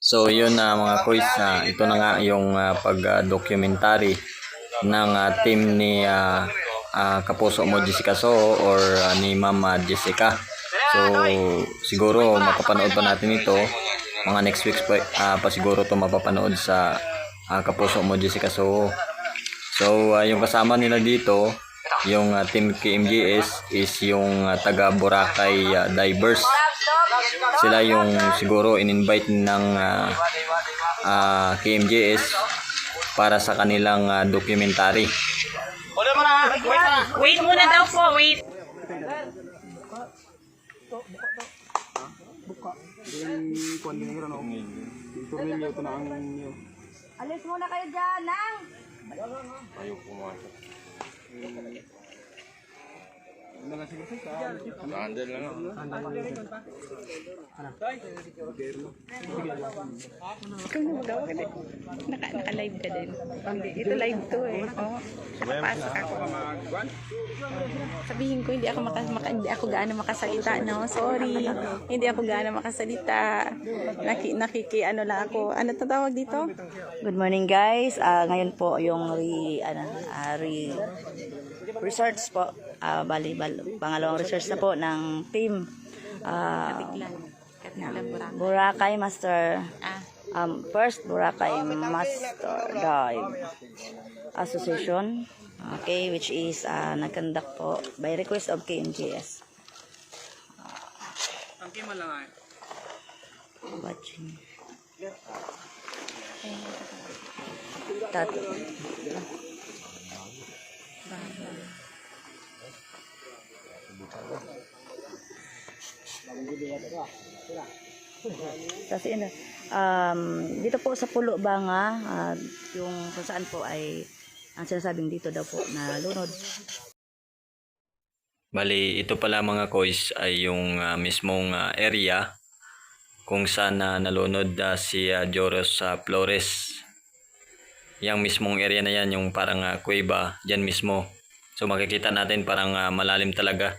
So yun na mga kuys, ah, ito na nga yung ah, pag-documentary ng ah, team ni ah, ah, Kapuso mo Jessica So or ah, ni Mama Jessica. So siguro mapapanood pa natin ito mga next week pa, ah, pa siguro to mapapanood sa ah, Kapuso mo Jessica So. So ah, yung kasama nila dito yung ah, team KMGS is yung ah, taga Boracay ah, Divers sila yung siguro in-invite ng ah, ah, KMJS para sa kanilang ah, documentary. Wait muna daw po, wait. Alis muna kayo dyan, nang! Ikaw na magawa ka din. Naka, naka-live ka din. Ito live to eh. Oo. Pasok ako. Sabihin ko, hindi ako, maka, maka, hindi ako gaano makasalita, no? Sorry. Hindi ako gaano makasalita. Naki, nakiki, ano lang ako. Ano tatawag dito? Good morning guys. Ah, ngayon po yung re, ano, ah, re, research po. Ah, bali, bal, pangalawang research na po ng team. Ah, Katilang burang. Boracay Master. Ah, Um, first, Boracay Master Dive Association. Okay, which is uh, nag-conduct po by request of KMJS. Watching. Tato. Tapos yun, um, dito po sa Pulo Banga, ah, yung kung saan po ay ang sinasabing dito daw po na lunod. Bali, ito pala mga kois ay yung ah, mismong ah, area kung saan na nalunod ah, si ah, Joros sa Flores. Yang mismong area na yan, yung parang ah, kuweba, dyan mismo. So makikita natin parang ah, malalim talaga.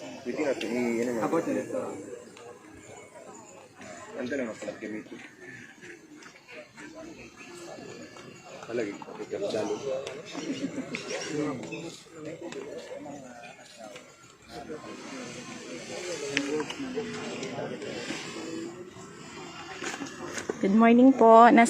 Pwede natin i- ano mo. Abot na ito. Ando naman pala gamito. Palagi, ikaw salo. Good morning po. Nasa